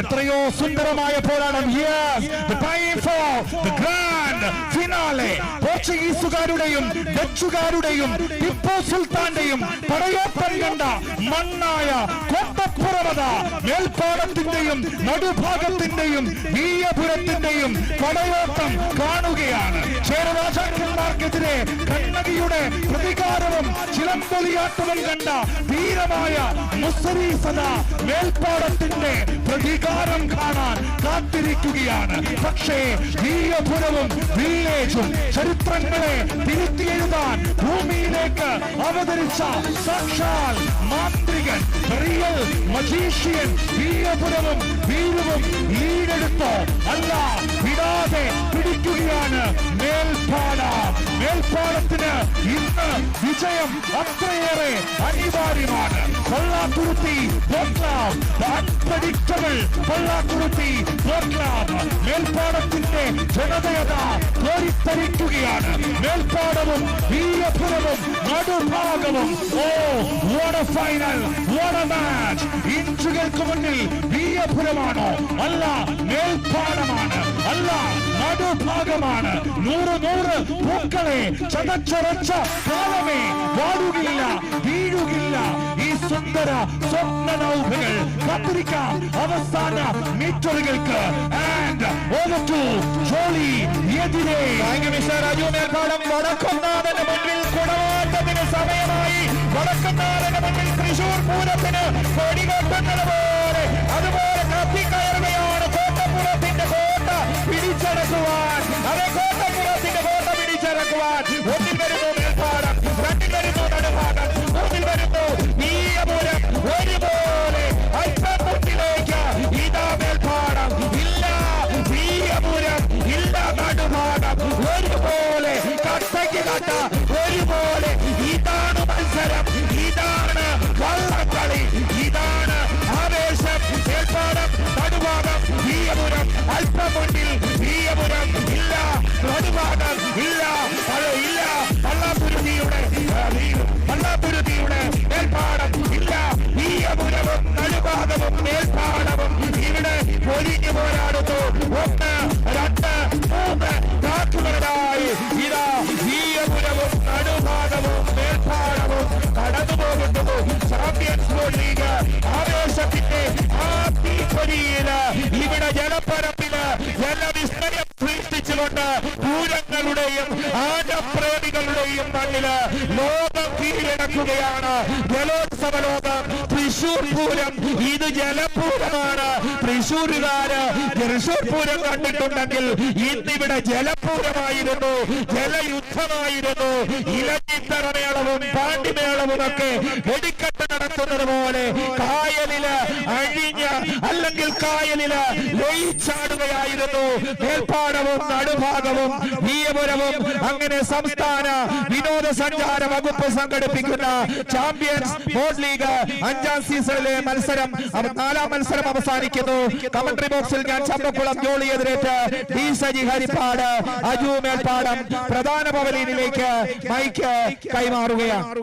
എത്രയോ സുന്ദരമായ പോരാട്ടം. Finale. പോർച്ചുഗീസുകാരുടെയും ഡച്ചുകാരുടെയും ടിപ്പു സുൽത്താന്റെയും പടയോട്ടം കണ്ട മണ്ണായ കോട്ടപ്പുറവത മേൽപ്പാടത്തിന്റെയും നടുഭാഗത്തിന്റെയും വീയപുരത്തിന്റെയും പടയോട്ടം കാണുകയാണ്. ചേരരാജാക്കന്മാർക്കെതിരെ കണ്ണകിയുടെ പ്രതികാരവും ചിലമ്പൊലിയാട്ടവും കണ്ട ധീരമായ സദ മേൽപ്പാടത്തിന്റെ പ്രതികാരം കാണാൻ കാത്തിരിക്കുകയാണ്. പക്ഷേ വീയപുരവും വില്ലേജും ചരിത്രങ്ങളെ തിരുത്തിയെഴുതാൻ ഭൂമിയിലേക്ക് അവതരിച്ച സാക്ഷാൽ മാന്ത്രികൻ റിയൽ മജീഷ്യൻ വീയപുരവും വീരവും ലീഡെടുത്തോ അല്ല മേൽപ്പാടത്തിന് ഇന്ന് വിജയം അത്രയേറെ അനിവാര്യമാണ്. കൊള്ളാക്കുറുത്തി അൺപ്രഡിക്റ്റബിൾ കൊള്ളാക്കുറുത്തി മേൽപ്പാടത്തിന്റെ ജനതയത കോരിത്തരിക്കുകയാണ്. മേൽപ്പാടവും വീരപുരവും നടുഭാഗവും. Oh what final what match ഇഞ്ചുകൾക്ക് മുന്നിൽ വീരപുരമാണോ അല്ല മേൽപ്പാടമാണ്. അല്ല നടുഭാഗമാണ് നൂറ് നൂറ് പൂക്കളെ ചതച്ചൊരച്ച കാലമേ വാടുകയില്ല വീഴുകയില്ല. ഈ സുന്ദര സ്വപ്ന നൗകകൾ കാത്തിരിക്കാം അവസാന മീറ്ററുകൾക്ക്. ആൻഡ് ഓവർ ടു ജോളി എതിരെ. രാജു മേൽപ്പാടം വടക്കുന്നാഥന്റെ മുന്നിൽ കുടവാട്ടത്തിന് സമയമായി. വടക്കുന്നാഥന്റെ മുന്നിൽ തൃശൂർ പൂരത്തിന് കൊടികൊട്ടുന്നത് ഒന്നിൽ വരുന്നു മേൽപ്പാടം രണ്ടിൽ വരുന്നു നടുഭാഗം മൂന്നിൽ വരുന്നു വീയപുരം ഒരുപോലെ അല്പം മുന്നിലേക്ക് ഇതാ മേൽപ്പാടം ഇല്ല വീയപുരം ഇല്ല നടുഭാഗം ഒരുപോലെ കട്ടയ്ക്ക് കട്ട ഒരുപോലെ ഇതാണ് മത്സരം ഇതാണ് വള്ളക്കളി ഇതാണ് ആവേശം മേൽപ്പാടം നടുഭാഗം വീയപുരം അല്പം മുന്നിൽ വീയപുരം ഇല്ല നടുഭാഗം ഇല്ല. ഒരിഞ്ഞു പോരാടുന്നു ഒന്ന് രണ്ട് മൂന്ന് കാക്കുകളായി ഇതാ ഈയപുരവും നടുഭാഗവും മേൽഭാഗവും കടന്നു പോകുന്നു ചാമ്പ്യൻസ് ബോർഡ് ലീഗ് ആവേശത്തിന്റെ ആ തീപ്പൊരിയിൽ ഇവിടെ ജലപ്പരപ്പിൽ ജലവിസ്തരം സൃഷ്ടിച്ചുകൊണ്ട് പൂരങ്ങളുടെയും ആനപ്രേമികളുടെയും മണ്ണിൽ ലോകം കീഴടക്കുകയാണ്. ജലോത്സവ ലോകം തൃശൂർ പൂരം. ഇത് ജലപൂരമാണ്. തൃശൂരുകാര് തൃശൂർ പൂരം കണ്ടിട്ടുണ്ടെങ്കിൽ ഇന്നിവിടെ ജലപൂരമായിരുന്നു. ജലയുദ്ധമായിരുന്നു. ഇലഞ്ഞിത്തറമേളവും പാണ്ടിമേളവും ഒക്കെ വെടിക്കെട്ട് നടത്തുന്നത് പോലെ കായലിൽ അല്ലെങ്കിൽ കായലിൽ ലയിച്ചാടുകയായിരുന്നു. മേൽപ്പാടവും നടുഭാഗവും വീയപുരവും അങ്ങനെ സംസ്ഥാന വിനോദസഞ്ചാര വകുപ്പ് സംഘടിപ്പിക്കുന്ന ചാമ്പ്യൻസ് ബോർഡ് ലീഗ് അഞ്ചാം സീസണിലെ മത്സരം നാലാം മത്സരം അവസാനിക്കുന്നു. കമന്ററി ബോക്സിൽ ഞാൻ ചമ്പക്കുളം ജോളി എതിരേറ്റ് ഡി സജി ഹരിപ്പാട് അജു മേൽപ്പാടം പ്രധാന ഭവനിലേക്ക് മൈക്ക് കൈമാറുകയാണ്.